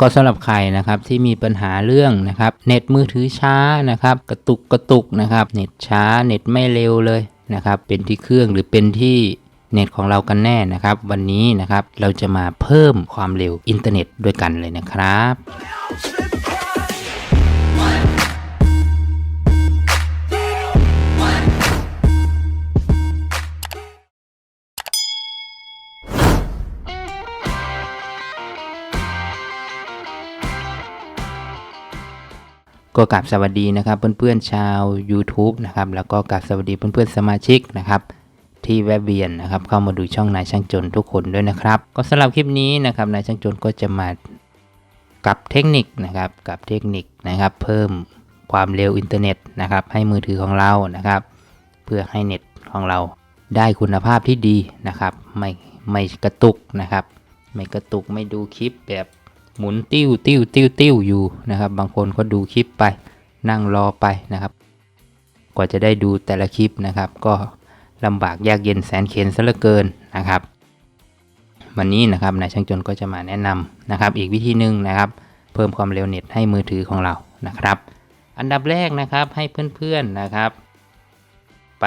ก็สำหรับใครนะครับที่มีปัญหาเรื่องนะครับเน็ตมือถือช้านะครับกระตุกกระตุกนะครับเน็ตช้าเน็ตไม่เร็วเลยนะครับเป็นที่เครื่องหรือเป็นที่เน็ตของเรากันแน่นะครับ วันนี้นะครับเราจะมาเพิ่มความเร็วอินเทอร์เน็ตด้วยกันเลยนะครับ ก็กราบสวัสดีนะครับเพื่อนๆชาว YouTube นะครับแล้วก็กราบสวัสดีเพื่อนๆสมาชิกนะครับที่แวะเวียนนะครับเข้ามาดูช่องนายช่างจนทุกคนด้วยนะครับ ก็สำหรับคลิปนี้นะครับนายช่างจนก็จะมากับเทคนิคนะครับกับเทคนิคนะครับ เพิ่มความเร็วอินเทอร์เน็ตนะครับให้มือถือของเรานะครับ เพื่อให้เน็ตของเราได้คุณภาพที่ดีนะครับ ไม่ไม่กระตุกนะครับ ไม่กระตุกไม่ดูคลิปแบบ หมุนติ้วติ้วติ้วติ้วอยู่นะครับ บางคนก็ดูคลิปไป นั่งรอไปนะครับ กว่าจะได้ดูแต่ละคลิปนะครับ ก็ลำบากยากเย็นแสนเข็นซะเหลือเกินนะครับ วันนี้นะครับนายช่างจนก็จะมาแนะนำนะครับ อีกวิธีหนึ่งนะครับ เพิ่มความเร็วเน็ตให้มือถือของเรานะครับ อันดับแรกนะครับให้เพื่อนๆนะครับ ไป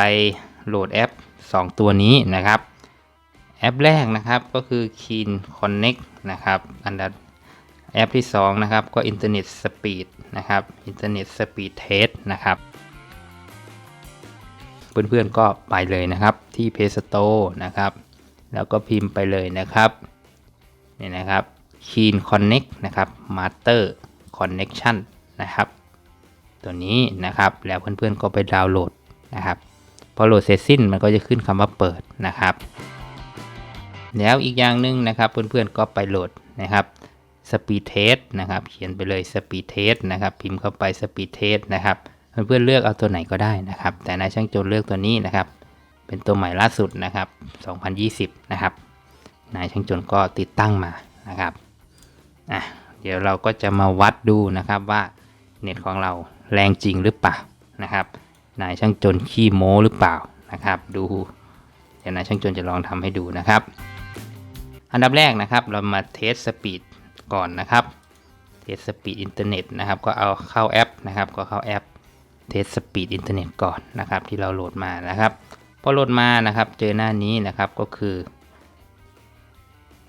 โหลดแอป 2 ตัวนี้นะครับแอปแรกนะครับก็คือ Keen Connect นะครับ อันดับ แอปที่ 2 นะครับ ก็ Internet Speed นะครับ Internet Speed Test นะครับ เพื่อนๆก็ไปเลยนะครับที่ Play Store นะครับ แล้วก็พิมพ์ไปเลยนะครับนี่นะครับ Keen Connect นะครับ Master Connection นะครับ ตัวนี้นะครับแล้วเพื่อนๆก็ไปดาวน์โหลดนะครับพอโหลดเสร็จสิ้นมันก็จะขึ้นคำว่าเปิดนะครับ แล้วอีกอย่างหนึ่งนะครับเพื่อนๆก็ไปโหลดนะครับ Speed Test นะครับ เขียนไปเลย Speed Test นะครับ พิมพ์เข้าไป Speed Test นะครับ เพื่อนๆเลือกเอาตัวไหนก็ได้นะครับ แต่นายช่างโจรเลือกตัวนี้นะครับ เป็นตัวใหม่ล่าสุดนะครับ 2020 นะครับ นายช่างโจรก็ติดตั้งมานะครับอะเดี๋ยวเราก็จะมาวัดดูนะครับว่าเน็ตของเราแรงจริงหรือเปล่านะครับ นายช่างจนขี้โม้หรือเปล่านะครับ ดูเดี๋ยวนายช่างจนจะลองทำให้ดูนะครับ อันดับแรกนะครับเรามาเทสสปีด ก่อนนะครับเทสสปีดอินเทอร์เน็ตนะครับ ก็เอาเข้าแอปนะครับ ก็เข้าแอปเทสสปีดอินเทอร์เน็ตก่อนนะครับ ที่เราโหลดมานะครับพอโหลดมานะครับ เจอหน้านี้นะครับก็คือ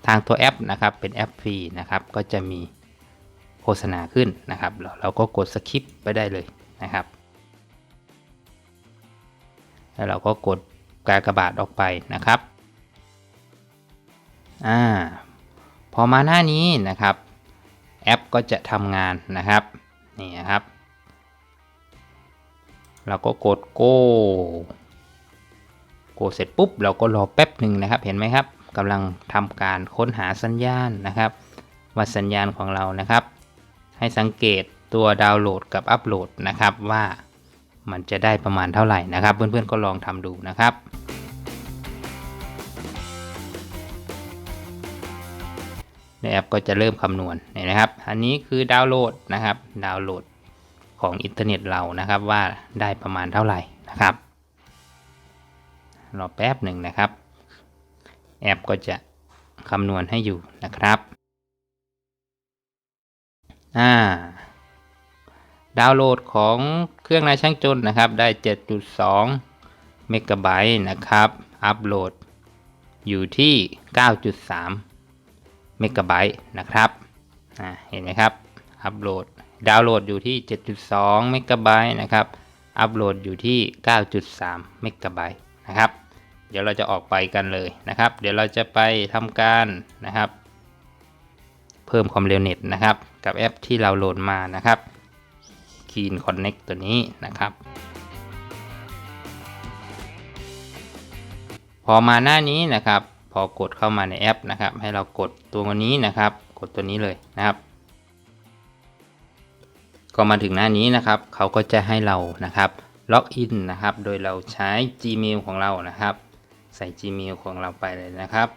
ทางตัวแอปนะครับเป็นแอปฟรีนะครับ ก็จะมีโฆษณาขึ้นนะครับ เราเราก็กดสคิปไปได้เลยนะครับ แล้วเราก็กดกากบาทออกไปนะครับ อ่า พอมาหน้านี้นะครับแอปก็จะทำงานนะครับนี่นะครับเราก็กด go โกเสร็จปุ๊บเราก็รอแป๊บหนึ่งนะครับ เห็นไหมครับกำลังทำการค้นหาสัญญาณนะครับ ว่าสัญญาณของเรานะครับ ให้สังเกตตัวดาวน์โหลดกับอัปโหลดนะครับว่ามันจะได้ประมาณเท่าไหร่นะครับ เพื่อนๆก็ลองทำดูนะครับ ในแอปก็จะเริ่มคำนวณเนี่ยนะครับ อันนี้คือดาวน์โหลดนะครับ ดาวน์โหลดของอินเทอร์เน็ตเรานะครับว่าได้ประมาณเท่าไหร่นะครับรอแป๊บหนึ่งนะครับ แอปก็จะคำนวณให้อยู่นะครับอ่าดาวน์โหลดของเครื่องนายช่างจนนะครับ ได้ 7.2 เมกะไบต์นะครับ อัปโหลดอยู่ที่ 9.3 เมกะไบต์นะครับเห็นไหมครับ อัปโหลด ดาวน์โหลดอยู่ที่ 7.2 เมกะไบต์นะครับ อัปโหลดอยู่ที่ 9.3 เมกะไบต์นะครับ เดี๋ยวเราจะออกไปกันเลยนะครับ เดี๋ยวเราจะไปทำการนะครับ เพิ่มความเร็วเน็ตนะครับ กับแอปที่เราโหลดมานะครับ Keen Connect ตัวนี้นะครับพอมาหน้านี้นะครับ พอกดเข้ามาในแอปนะครับ ให้เรากดตัวนี้นะครับ กดตัวนี้เลยนะครับ ก็มาถึงหน้านี้นะครับ เขาก็จะให้เรานะครับล็อกอินนะครับ โดยเราใช้ Gmail ของเรานะครับ ใส่ Gmail ของเราไปเลยนะครับ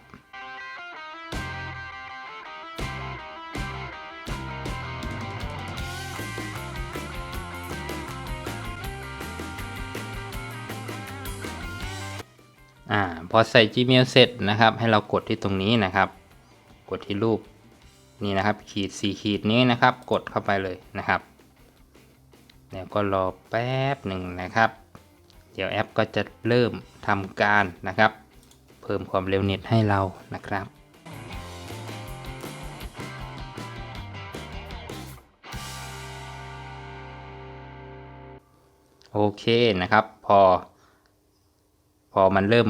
พอใส่ Gmail เสร็จนะครับ ให้เรากดที่ตรงนี้นะครับ กดที่รูปนี่นะครับ ขีดสี่ขีดนี้นะครับ กดเข้าไปเลยนะครับแล้วก็รอแป๊บหนึ่งนะครับ เดี๋ยวแอปก็จะเริ่มทำการนะครับ เพิ่มความเร็วเน็ตให้เรานะครับโอเคนะครับ พอ พอมันเริ่ม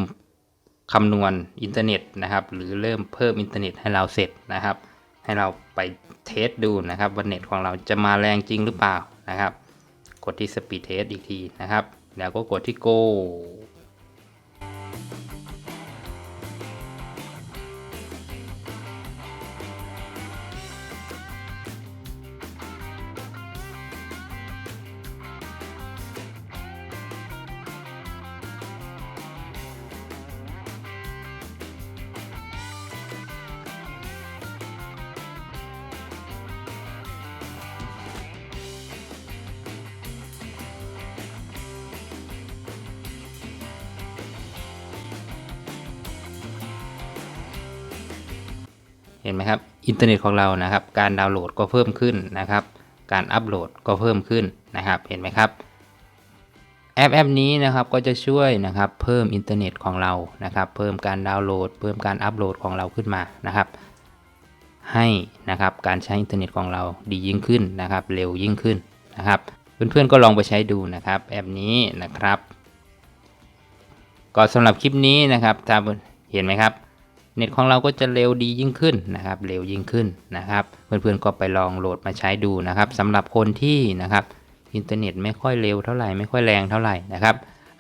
คำนวณอินเทอร์เน็ตนะครับ หรือเริ่มเพิ่มอินเทอร์เน็ตให้เราเสร็จนะครับ ให้เราไปเทสดูนะครับว่าเน็ตของเราจะมาแรงจริงหรือเปล่านะครับ กดที่ Speed Test อีกทีนะครับ แล้วก็กดที่ Go ห็นไหมครับอินเทอร์เน็ตของเรานะครับ การดาวน์โหลดก็เพิ่มขึ้นนะครับ การอัปโหลดก็เพิ่มขึ้นนะครับ เห็นไหมครับแอปแอปนี้นะครับก็จะช่วยนะครับเพิ่มอินเทอร์เน็ตของเรานะครับ เพิ่มการดาวน์โหลด เพิ่มการอัปโหลดของเราขึ้นมานะครับ ให้นะครับการใช้อินเทอร์เน็ตของเราดียิ่งขึ้นนะครับ เร็วยิ่งขึ้นนะครับ เพื่อนๆก็ลองไปใช้ดูนะครับแอปนี้นะครับ ก็สำหรับคลิปนี้นะครับถ้าเห็นไหมครับ เน็ตของเราก็จะเร็วดียิ่งขึ้นนะครับเร็วยิ่งขึ้นนะครับ เพื่อนๆก็ไปลองโหลดมาใช้ดูนะครับสำหรับคนที่นะครับอินเทอร์เน็ตไม่ค่อยเร็วเท่าไหร่ไม่ค่อยแรงเท่าไหร่นะครับ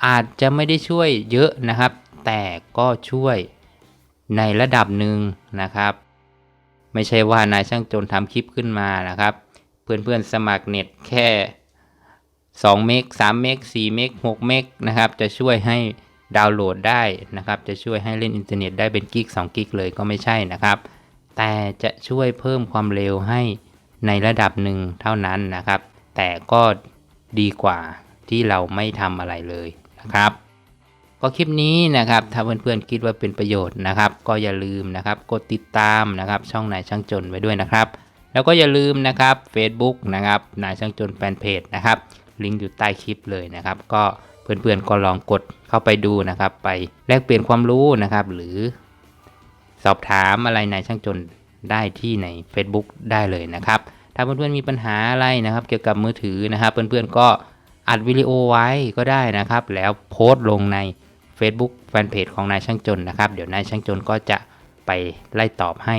อาจจะไม่ได้ช่วยเยอะนะครับ แต่ก็ช่วยในระดับหนึ่งนะครับ ไม่ใช่ว่านายช่างจนทำคลิปขึ้นมานะครับ เพื่อนๆสมัครเน็ตแค่2เมก3เมก4เมก6เมกนะครับ จะช่วยให้ ดาวน์โหลดได้นะครับ จะช่วยให้เล่นอินเทอร์เน็ตได้เป็นกิก2กิกเลยก็ไม่ใช่นะครับ แต่จะช่วยเพิ่มความเร็วให้ในระดับหนึ่งเท่านั้นนะครับ แต่ก็ดีกว่าที่เราไม่ทำอะไรเลยนะครับ ก็คลิปนี้นะครับ ถ้าเพื่อนๆคิดว่าเป็นประโยชน์นะครับ ก็อย่าลืมนะครับ กดติดตามนะครับ ช่องนายช่างจนไว้ด้วยนะครับ แล้วก็อย่าลืมนะครับ Facebook นะครับนายช่างจนแฟนเพจนะครับ ลิงก์อยู่ใต้คลิปเลยนะครับ ก็ เพื่อนๆก็ลองกดเข้าไปดูนะครับ ไปแลกเปลี่ยนความรู้นะครับ หรือสอบถามอะไรนายช่างจนได้ที่ใน Facebook ได้เลยนะครับ ถ้าเพื่อนๆมีปัญหาอะไรนะครับ เกี่ยวกับมือถือนะครับ เพื่อนๆก็อัดวิดีโอไว้ก็ได้นะครับ แล้วโพสต์ลงใน Facebook แฟนเพจของนายช่างจนนะครับ เดี๋ยวนายช่างจนก็จะไปไล่ตอบให้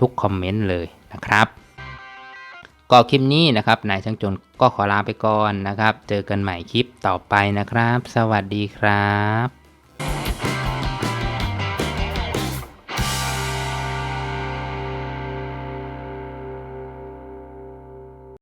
ทุกคอมเมนต์เลยนะครับ ก็คลิปนี้นะครับนายช่างจนก็ขอลาไปก่อนนะครับ เจอกันใหม่คลิปต่อไปนะครับ สวัสดีครับ